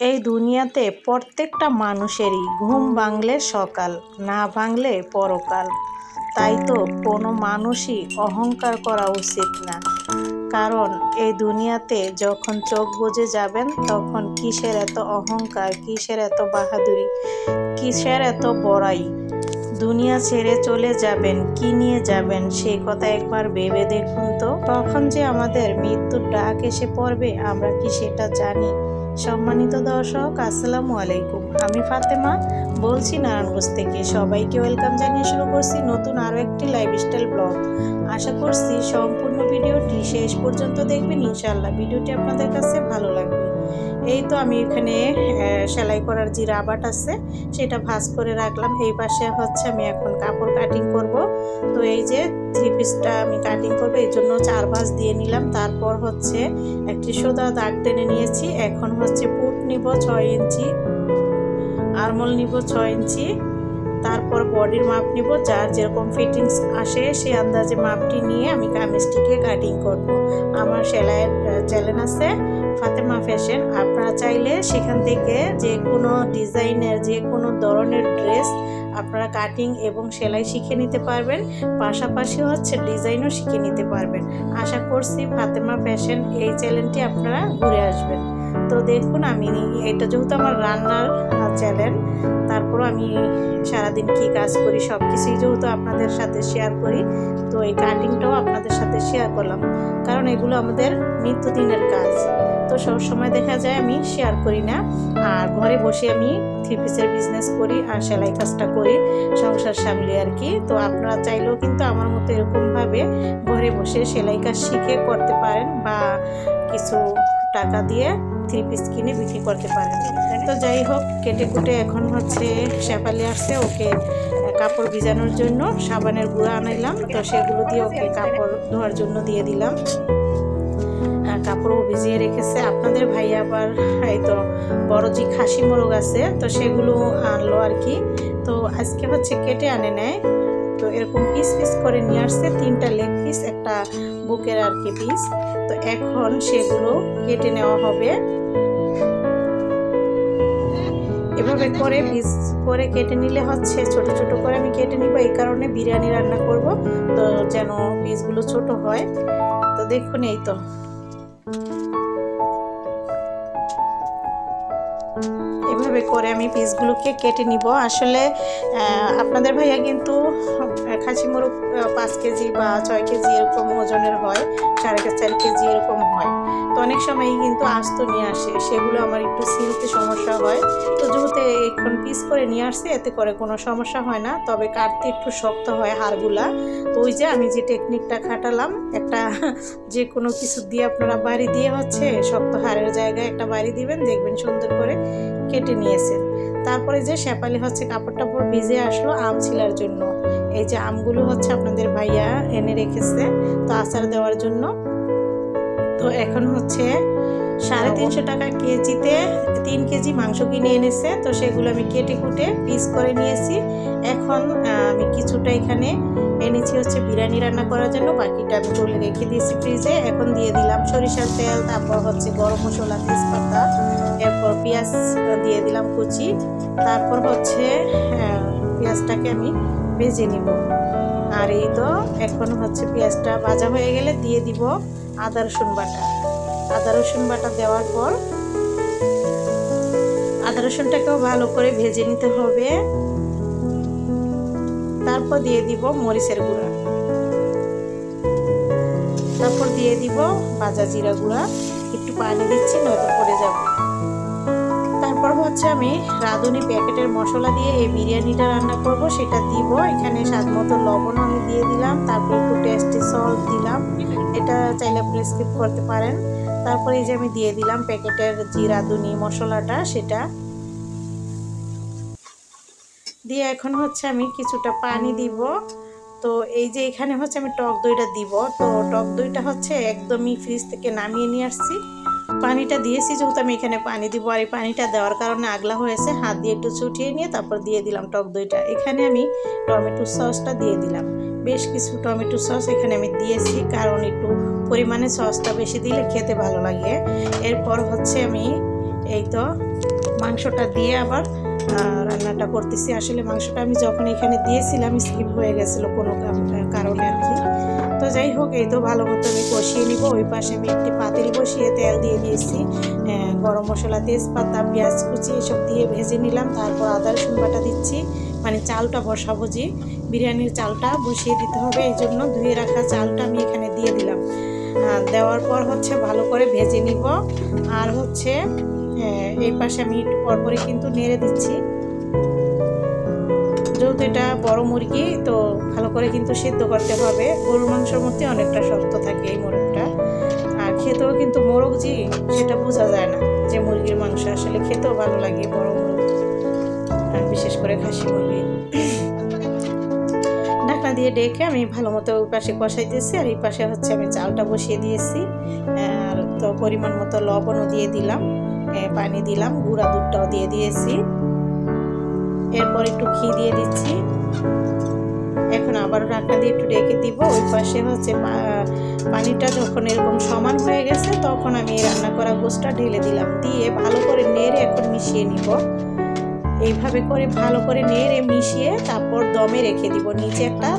এই দুনিয়াতে প্রত্যেকটা মানুষেরই ঘুম ভাঙলে সকাল, না ভাঙলে পরকাল। তাই তো কোনো মানুষই অহংকার করা উচিত না। কারণ এই দুনিয়াতে যখন চোখ বুজে যাবেন, তখন কিসের এত অহংকার, কিসের এত বাহাদুরি, কিসের এত বড়াই? দুনিয়া ছেড়ে চলে যাবেন, কি নিয়ে যাবেন সেই কথা একবার ভেবে দেখুন তো। তখন যে আমাদের মৃত্যুর ডাক এসে পড়বে, আমরা কি সেটা জানি? সম্মানিত দর্শক, আসসালামু আলাইকুম। আমি ফাতেমা, বলছি নারায়ণগঞ্জ থেকে। সবাইকে ওয়েলকাম জানিয়ে শুরু করছি নতুন আরও একটি লাইফস্টাইল ব্লগ। আশা করছি সম্পূর্ণ ভিডিওটি শেষ পর্যন্ত দেখবেন। ইনশাল্লাহ ভিডিওটি আপনাদের কাছে ভালো লাগবে। এই তো আমি এখানে সেলাই করার যে রাবাট আছে, সেটা ভাজ করে রাখলাম। এই পাশে হচ্ছে আমি এখন কাপড় কাটিং করব। তো এই যে থ্রি পিসটা আমি কাটিং করব এই জন্য চার ভাঁজ দিয়ে নিলাম। তারপর হচ্ছে একটি সোদা দাগ টেনে নিয়েছি। এখন হচ্ছে পুট নিব ছয় ইঞ্চি আরমল নিব ছয় ইঞ্চি, তারপর বডির মাপ নিব। যার যেরকম ফিটিংস আসে সেই আন্দাজে মাপটি নিয়ে আমি কামিজটিকে কাটিং করব। আমার সেলাইয়ের চ্যানেল আছে। ফাতেমা ফ্যাশন, আপনারা চাইলে সেখান থেকে যে কোনো ডিজাইনের, যে কোনো ধরনের ড্রেস আপনারা কাটিং এবং সেলাই শিখে নিতে পারবেন। পাশাপাশি হচ্ছে ডিজাইনও শিখে নিতে পারবেন। আশা করছি ফাতেমা ফ্যাশন এই চ্যানেলটি আপনারা ঘুরে আসবেন। তো দেখুন, আমি এটা যেহেতু আমার রান্নার চ্যানেল তারপর আমি সারাদিন কি কাজ করি সব কিছুই যেহেতু আপনাদের সাথে শেয়ার করি, তো এই কাটিংটাও আপনাদের সাথে শেয়ার করলাম। কারণ এগুলো আমাদের নিত্যদিনের কাজ। তো সব সময় দেখা যায় আমি শেয়ার করি না। আর ঘরে বসে আমি থ্রি পিসের বিজনেস করি আর সেলাই কাজটা করি, সংসার সামলে আর কি। তো আপনারা চাইলেও কিন্তু আমার মতো এরকমভাবে ঘরে বসে সেলাই কাজ শিখে করতে পারেন বা কিছু টাকা দিয়ে থ্রি পিস কিনে বিক্রি করতে পারেন। তো যাই হোক, কেটে কুটে এখন হচ্ছে শেপালি আসছে, ওকে কাপড় ভিজানোর জন্য সাবানের গুঁড়া আনাইলাম। তো সেগুলো দিয়ে ওকে কাপড় ধোয়ার জন্য দিয়ে দিলাম। কাপড়ও ভিজিয়ে রেখেছে। আপনাদের ভাই আবার, এই তো বড় যে খাসি মোরগ আছে, তো সেগুলো আনলো আর কি। তো আজকে হচ্ছে কেটে আনে নেয় তো এরকম পিস পিস করে নিয়ে আসছে, তিনটা লেগ পিস একটা বুকের আর কি পিস তো এখন সেগুলো কেটে নেওয়া হবে। এভাবে করে পিস করে কেটে নিলে হচ্ছে ছোট ছোট করে আমি কেটে নিব। এই কারণে বিরিয়ানি রান্না করব, তো যেন পিসগুলো ছোট হয়। তো দেখুন এই তো। এভাবে করে আমি পিসগুলোকে কেটে নিব। আসলে আপনাদের ভাইয়া কিন্তু খাসি মোরগ পাঁচ কেজি বা ছয় কেজি এরকম ওজনের হয়, সাড়ে চার কেজি এরকম হয়। তো অনেক সময় কিন্তু আস্ত নিয়ে আসে। সেগুলো আমার একটু সিলতে সমস্যা হয়। তো যেহেতু এখন পিস করে নিয়ে আসছে, এতে করে কোনো সমস্যা হয় না। তবে কাটতে একটু শক্ত হয় হাড়গুলা। তো ওই যে আমি যে টেকনিকটা খাটালাম, একটা যে কোনো কিছু দিয়ে আপনারা বাড়ি দিয়ে হচ্ছে, শক্ত হাড়ের জায়গায় একটা বাড়ি দিবেন, দেখবেন সুন্দর করে কেটে নিয়েছেন তারপরে যে শেপালি হচ্ছে কাপড় টাপড় ভিজে আসলো আম ছিলার জন্য। এই যে আমগুলো হচ্ছে আপনাদের ভাইয়া এনে রেখেছে, তো আচার দেওয়ার জন্য। তো এখন হচ্ছে সাড়ে তিনশো টাকা কেজিতে তিন কেজি মাংস কিনে এনেছে। তো সেগুলো আমি কেটে কুটে পিস করে নিয়েছি। এখন আমি কিছুটা এখানে এনেছি হচ্ছে বিরিয়ানি রান্না করার জন্য। বাকিটা আমি তুলে রেখে দিয়েছি ফ্রিজে। এখন দিয়ে দিলাম সরিষার তেল, তারপর হচ্ছে গরম মশলা, তেজপাতা, এরপর পেঁয়াজ দিয়ে দিলাম কুচি। তারপর হচ্ছে পেঁয়াজটাকে আমি ভেজে নিব। আর এই তো এখন হচ্ছে পেঁয়াজটা ভাজা হয়ে গেলে দিয়ে দিব আদা রসুন বাটা। আদা রসুন বাটা দেওয়ার পর আদা রসুনটাকেও ভালো করে ভেজে নিতে হবে। তারপর দিয়ে দিব মরিচের গুঁড়া। তারপর দিয়ে দিব ভাজা জিরা গুঁড়া। একটু পানি দিচ্ছি, নয়তো পড়ে যাবে। তারপর হচ্ছে আমি রাঁধুনি প্যাকেটের মশলা দিয়ে এই বিরিয়ানিটা রান্না করব, সেটা দিব। এখানে স্বাদ মতো লবণ আমি দিয়ে দিলাম, তারপর একটু টেস্টি সল্ট দিলাম। এটা চাইলে আপনি স্কিপ করতে পারেন। তারপরে এই যে আমি দিয়ে দিলাম প্যাকেটের যে রাঁধুনি মশলাটা, সেটা। দিয়ে এখন হচ্ছে আমি কিছুটা পানি দিব। তো এই যে এখানে হচ্ছে আমি টক দইটা দিব। তো টক দইটা হচ্ছে একদমই ফ্রিজ থেকে নামিয়ে নিয়ে আসছি। পানিটা দিয়েছি, যেহেতু আমি এখানে পানি দিব আর এই পানিটা দেওয়ার কারণে আগলা হয়েছে, হাত দিয়ে একটু ছুটিয়ে নিয়ে তারপর দিয়ে দিলাম টক দইটা। এখানে আমি টমেটো সসটা দিয়ে দিলাম। বেশ কিছু টমেটো সস এখানে আমি দিয়েছি, কারণ একটু পরিমাণে সসটা বেশি দিলে খেতে ভালো লাগে। এরপর হচ্ছে আমি এই তো মাংসটা দিয়ে আবার রান্নাটা করতেছি। আসলে মাংসটা আমি যখন এখানে দিয়েছিলাম, স্কিপ হয়ে গেছিল কোনো কারণে আর কি। তো যাই হোক এই তো ভালো মতো আমি কষিয়ে নিব। ওই পাশে আমি একটি পাতিল বসিয়ে তেল দিয়ে দিয়েছি। আহ, গরম মশলা তেজপাতা পেঁয়াজ কুচি এসব দিয়ে ভেজে নিলাম। তারপর আদা রসুন বাটা দিচ্ছি। মানে চালটা বসাবো যে বিরিয়ানির চালটা বসিয়ে দিতে হবে এই জন্য ধুয়ে রাখা চালটা আমি এখানে দিয়ে দিলাম। দেওয়ার পর হচ্ছে ভালো করে ভেজে নিব। আর হচ্ছে এই পাশে আমি একটু পরপরই কিন্তু নেড়ে দিচ্ছি। যেহেতু এটা বড় মুরগি, তো ভালো করে কিন্তু সিদ্ধ করতে হবে। গরুর মাংসের মধ্যে অনেকটা শক্ত থাকে এই মোরগটা। আর খেতেও কিন্তু মোরগ জি সেটা বোঝা যায় না যে মুরগির মাংস আসলে খেতেও ভালো লাগে বড় মোরগ। আর বিশেষ করে খাসি মুরগি। ঢাকনা দিয়ে ডেকে আমি ভালো মতো ওই পাশে কষাইতেছি, আর এই পাশে হচ্ছে আমি চালটা বসিয়ে দিয়েছি। আর তো পরিমাণ মতো লবণও দিয়ে দিলাম পানি দিলাম, গুঁড়া দুধটাও দিয়ে দিয়েছি। এরপর একটু ঘি দিয়ে দিচ্ছি। এখন আবার ঢাকনা দিয়ে একটু ডেকে দিব। ওই পাশে হচ্ছে পানিটা যখন এরকম সমান হয়ে গেছে, তখন আমি রান্না করা গোসটা ঢেলে দিলাম। দিয়ে ভালো করে নেড়ে এখন মিশিয়ে নিব। এইভাবে করে ভালো করে নেড়ে মিশিয়ে তারপর দমে রেখে দিব। নিচে একটা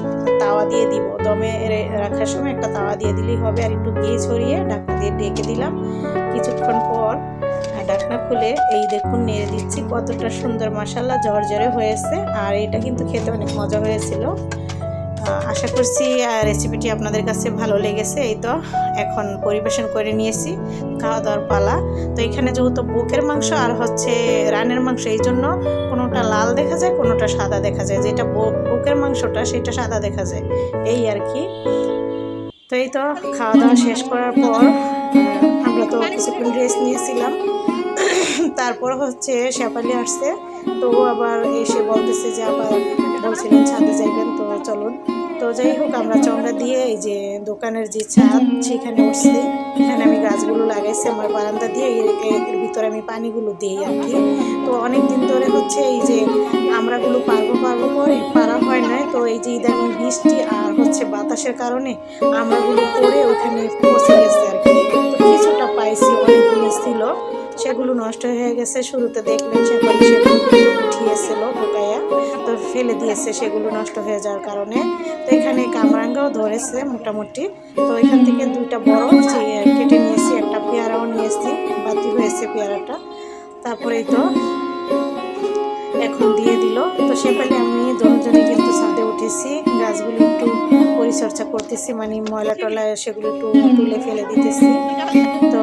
তাওয়া দিয়ে দিব। দমে রাখার সময় একটা তাওয়া দিয়ে দিলেই হবে। আর একটু ঘি ছড়িয়ে ঢাকনা দিয়ে ডেকে দিলাম। কিছুক্ষণ পর খুলে এই দেখুন, নেড়ে দিচ্ছি। কতটা সুন্দর মশালা, ঝরঝরে হয়েছে। আর এটা কিন্তু খেতে অনেক মজা হয়েছিল। আশা করছি রেসিপিটি আপনাদের কাছে ভালো লেগেছে। এই তো, এখন পরিবেশন করে নিয়েছি, খাওয়া দাওয়ার পালা। তো এখানে যেহেতু বুকের মাংস আর হচ্ছে রানের মাংস, এই জন্য কোনোটা লাল দেখা যায়, কোনোটা সাদা দেখা যায়। যেটা বুকের মাংসটা, সেটা সাদা দেখা যায়। এই আর কি। তো এই তো, খাওয়া দাওয়া শেষ করার পর আমরা তো কিছুক্ষণ রেস্ট নিয়েছিলাম। তারপর হচ্ছে শেফালি আসছে। তো আবার এসে বলতেছে যে, আবার বলছিলেন ছাদে যাইবেন, তো চলুন। তো যাই হোক, আমরা চমড়া দিয়ে এই যে দোকানের যে ছাদ, সেখানে উঠছি। এখানে আমি গাছগুলো লাগাইছি, আমার বারান্দা দিয়ে এর ভিতরে আমি পানিগুলো দিই আর কি। তো অনেক দিন ধরে হচ্ছে এই যে আমরাগুলো পারব পারব করে পারা হয় না তো এই যে ইদানিং বৃষ্টি আর হচ্ছে বাতাসের কারণে আমরাগুলো পড়ে ওখানে পচে গেছে আর কি। তো কিছুটা পাইছি, অনেকগুলো ছিল। সেগুলো নষ্ট হয়ে গেছে, শুরুতে দেখলেন সেগুলো উঠিয়েছিল ঢোকাইয়া তো ফেলে দিয়েছে সেগুলো নষ্ট হয়ে যাওয়ার কারণে। তো এখানে কামরাঙ্গাও ধরেছে মোটামুটি। তো এখান থেকে দুইটা বড় কেটে নিয়েছি, একটা পেয়ারাও নিয়েছি, বাতি হয়েছে পেয়ারাটা। তারপরেই তো এখন দিয়ে দিল। তো সেখানে আমি দুজনে কিন্তু ছাদে উঠেছি, গাছগুলো একটু পরিচর্যা করতেছি মানে ময়লা টলা সেগুলো একটু তুলে ফেলে দিতেছি। তো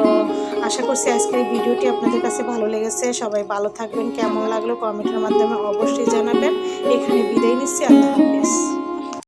আশা করছি আজকের এই ভিডিওটি আপনাদের কাছে ভালো লেগেছে। সবাই ভালো থাকবেন, কেমন লাগল কমেন্টের মাধ্যমে অবশ্যই জানাবেন। এখানে বিদায় নিচ্ছি, আল্লাহ হাফিজ।